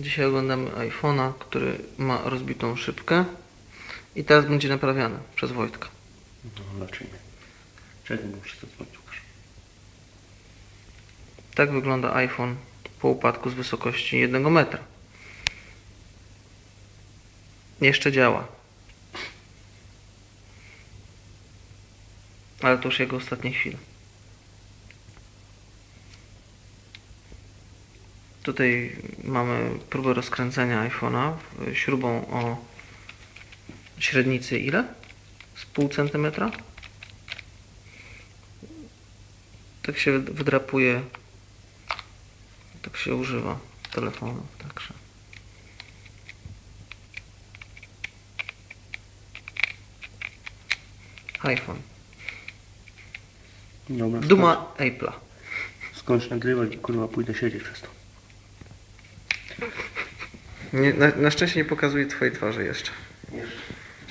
Dzisiaj oglądamy iPhone'a, który ma rozbitą szybkę i teraz będzie naprawiany przez Wojtka. No raczej nie. Czekaj, muszę to. Łukasz. Tak wygląda iPhone po upadku z wysokości 1 metra. Jeszcze działa. Ale to już jego ostatnie chwile. Tutaj mamy próbę rozkręcenia iPhone'a śrubą o średnicy ile? Z pół centymetra? Tak się wyd- wydrapuje tak się używa telefonu, także. iPhone. Dobra, Duma Apple'a. Skończ nagrywać i kurwa pójdę siedzieć przez to. Nie, na, na szczęście nie pokazuje twojej twarzy jeszcze. Jeszcze.